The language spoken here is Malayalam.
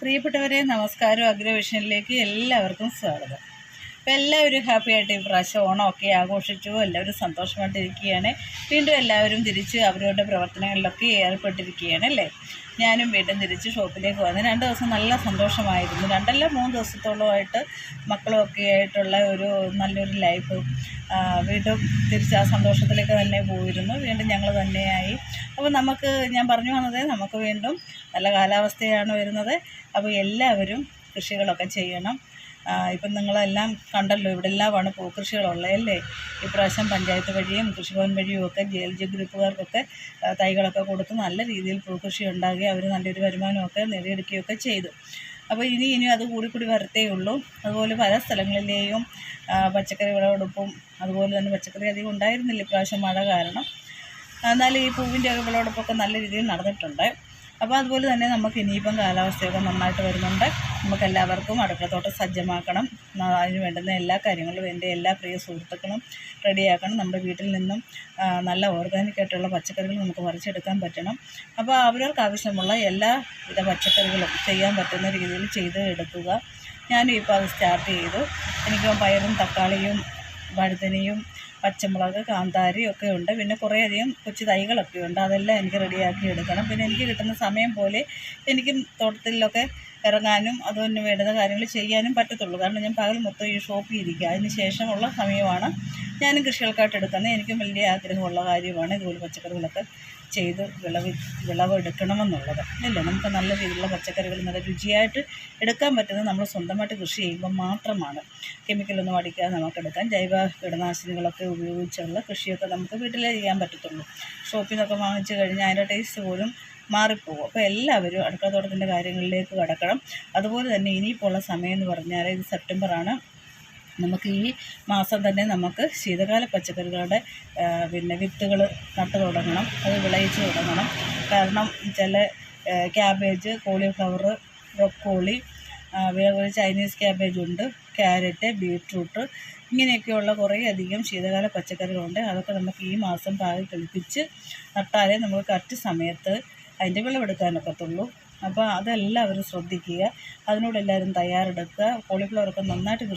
പ്രിയപ്പെട്ടവരെ നമസ്കാരം. അഗ്രവിഷനിലേക്ക് എല്ലാവർക്കും സ്വാഗതം. അപ്പോൾ എല്ലാവരും ഹാപ്പി ആയിട്ട് പ്രാവശ്യം ഓണമൊക്കെ ആഘോഷിച്ചു എല്ലാവരും സന്തോഷമായിട്ടിരിക്കുകയാണ് വീണ്ടും എല്ലാവരും തിരിച്ച് അവരവരുടെ പ്രവർത്തനങ്ങളിലൊക്കെ ഏർപ്പെട്ടിരിക്കുകയാണ് അല്ലേ? ഞാനും വീണ്ടും തിരിച്ച് ഷോപ്പിലേക്ക് വന്നു. രണ്ട് ദിവസം നല്ല സന്തോഷമായിരുന്നു. രണ്ടല്ല മൂന്ന് ദിവസത്തോളമായിട്ട് മക്കളുമൊക്കെ ആയിട്ടുള്ള ഒരു നല്ലൊരു ലൈഫ് വീണ്ടും തിരിച്ച് ആ സന്തോഷത്തിലേക്ക് തന്നെ പോയിരുന്നു. വീണ്ടും ഞങ്ങൾ തന്നെയായി. അപ്പോൾ നമുക്ക് ഞാൻ പറഞ്ഞു വന്നത് നമുക്ക് വീണ്ടും നല്ല കാലാവസ്ഥയാണ് വരുന്നത്. അപ്പോൾ എല്ലാവരും കൃഷികളൊക്കെ ചെയ്യണം. ഇപ്പം നിങ്ങളെല്ലാം കണ്ടല്ലോ ഇവിടെ എല്ലാമാണ് പൂക്കൃഷികളുള്ളത് അല്ലേ? ഇപ്രാവശ്യം പഞ്ചായത്ത് വഴിയും കൃഷിഭവൻ വഴിയും ഒക്കെ ജെ എൽ ജി ഗ്രൂപ്പുകാർക്കൊക്കെ തൈകളൊക്കെ കൊടുത്ത് നല്ല രീതിയിൽ പൂക്കൃഷി ഉണ്ടാകുക അവർ നല്ലൊരു വരുമാനമൊക്കെ നേടിയെടുക്കുകയൊക്കെ ചെയ്തു. അപ്പോൾ ഇനി ഇനി അത് കൂടി വരത്തേ ഉള്ളൂ. അതുപോലെ പല സ്ഥലങ്ങളിലെയും പച്ചക്കറി വിളവെടുപ്പും അതുപോലെ തന്നെ പച്ചക്കറി അധികം ഉണ്ടായിരുന്നില്ല ഇപ്രാവശ്യം മഴ കാരണം. എന്നാലും ഈ പൂവിന്റെ വിളവെടുപ്പൊക്കെ നല്ല രീതിയിൽ നടന്നിട്ടുണ്ട്. അപ്പോൾ അതുപോലെ തന്നെ നമുക്ക് ഇനിയിപ്പം കാലാവസ്ഥയൊക്കെ നന്നായിട്ട് വരുന്നുണ്ട്. നമുക്ക് എല്ലാവർക്കും അടുക്കളത്തോട്ടം സജ്ജമാക്കണം. അതിന് വേണ്ടുന്ന എല്ലാ കാര്യങ്ങളും എന്റെ എല്ലാ പ്രിയ സുഹൃത്തുക്കളും റെഡിയാക്കണം. നമ്മുടെ വീട്ടിൽ നിന്നും നല്ല ഓർഗാനിക് ആയിട്ടുള്ള പച്ചക്കറികൾ നമുക്ക് പറിച്ചെടുക്കാൻ പറ്റണം. അപ്പോൾ അവരവർക്ക് ആവശ്യമുള്ള എല്ലാ വിധ പച്ചക്കറികളും ചെയ്യാൻ പറ്റുന്ന രീതിയിൽ ചെയ്ത് എടുക്കുക. ഞാനും ഇപ്പോൾ അത് സ്റ്റാർട്ട് ചെയ്തു. എനിക്ക് പയറും തക്കാളിയും വഴുതനയും പച്ചമുളക് കാന്താരി ഒക്കെ ഉണ്ട്. പിന്നെ കുറേയധികം കൊച്ചു തൈകളൊക്കെ ഉണ്ട്. അതെല്ലാം എനിക്ക് റെഡിയാക്കി എടുക്കണം. പിന്നെ എനിക്ക് കിട്ടുന്ന സമയം പോലെ എനിക്കും തോട്ടത്തിലൊക്കെ ഇറങ്ങാനും അതിന് വേണ്ട കാര്യങ്ങൾ ചെയ്യാനും പറ്റത്തുള്ളൂ. കാരണം ഞാൻ പകൽ മൊത്തം ഈ ഷോപ്പിൽ ഇരിക്കുക. അതിന് ശേഷമുള്ള സമയമാണ് ഞാനും കൃഷികൾക്കായിട്ട് എടുക്കുന്നത് എനിക്കും വലിയ ആഗ്രഹമുള്ള കാര്യമാണ് ഇതുപോലെ പച്ചക്കറികളൊക്കെ ചെയ്ത് വിളവ് വിളവെടുക്കണമെന്നുള്ളത് അല്ലേ? നമുക്ക് നല്ല രീതിയിലുള്ള പച്ചക്കറികൾ നല്ല രുചിയായിട്ട് എടുക്കാൻ പറ്റുന്നത് നമ്മൾ സ്വന്തമായിട്ട് കൃഷി ചെയ്യുമ്പോൾ മാത്രമാണ്. കെമിക്കലൊന്നും അടിക്കാതെ നമുക്ക് എടുക്കാൻ ജൈവ കീടനാശിനികളൊക്കെ ഉപയോഗിച്ചുള്ള കൃഷിയൊക്കെ നമുക്ക് വീട്ടിലേ ചെയ്യാൻ പറ്റത്തുള്ളൂ. ഷോപ്പിൽ നിന്നൊക്കെ വാങ്ങിച്ചു കഴിഞ്ഞാൽ അതിന്റെ ടേസ്റ്റ് പോലും മാറിപ്പോകും. അപ്പോൾ എല്ലാവരും അടുക്കളത്തോട്ടത്തിന്റെ കാര്യങ്ങളിലേക്ക് കടക്കണം. അതുപോലെ തന്നെ ഇനിയിപ്പോൾ ഉള്ള സമയം എന്ന് പറഞ്ഞാൽ ഇത് സെപ്റ്റംബറാണ്. നമുക്ക് ഈ മാസം തന്നെ നമുക്ക് ശീതകാല പച്ചക്കറികളുടെ പിന്നെ വിത്തുകൾ നട്ടു തുടങ്ങണം. അത് വിളയിച്ച് തുടങ്ങണം. കാരണം ചില ക്യാബേജ് കോളിഫ്ലവർ ബ്രൊക്കോളി അതേപോലെ ചൈനീസ് ക്യാബേജ് ഉണ്ട്. ക്യാരറ്റ് ബീട്രൂട്ട് ഇങ്ങനെയൊക്കെയുള്ള കുറേ അധികം ശീതകാല പച്ചക്കറികളുണ്ട്. അതൊക്കെ നമുക്ക് ഈ മാസം പാകി കളിപ്പിച്ച് നട്ടാലേ നമുക്ക് കറക്റ്റ് സമയത്ത് അതിന്റെ വിളവെടുക്കാനൊക്കത്തുള്ളൂ. അപ്പോൾ അതെല്ലാവരും ശ്രദ്ധിക്കുക. അതിനോട് എല്ലാവരും തയ്യാറെടുക്കുക. കോളിഫ്ലവറൊക്കെ നന്നായിട്ട്